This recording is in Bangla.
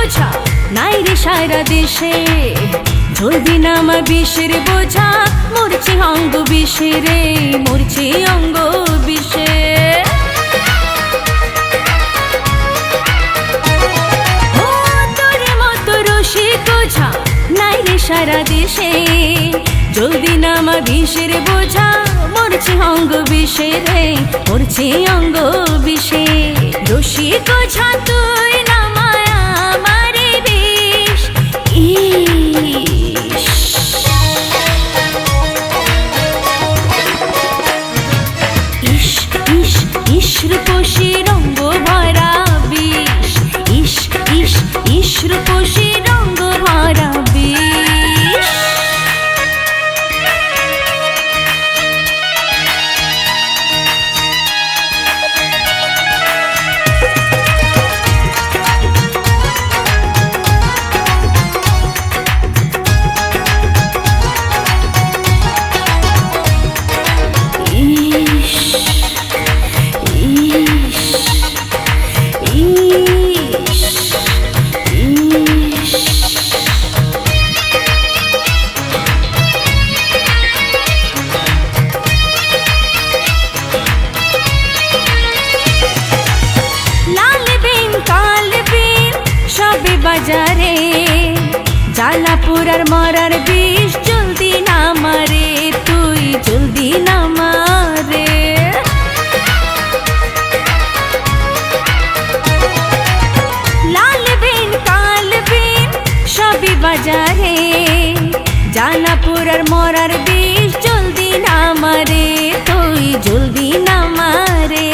রসিক ঝা নাই রে সারা দেশে। জলদি নামা বিষের বোঝা, মরছে অঙ্গ বিষে রে মরছে অঙ্গ বিষে। নাই রে সারা দেশে। জলদি নামা বিষের বোঝা, মরছে অঙ্গ বিষে রে মরছে অঙ্গ বিষে। রসিক ঝা তুই ইস রূপসী জালাপুরার মরার বিষ জলদি না মারে তুই জলদি না মারে লাল বিন, কাল বিন সবে বাজারে। জালাপুরার মরার বিষ জলদি না মারে তুই জলদি না মারে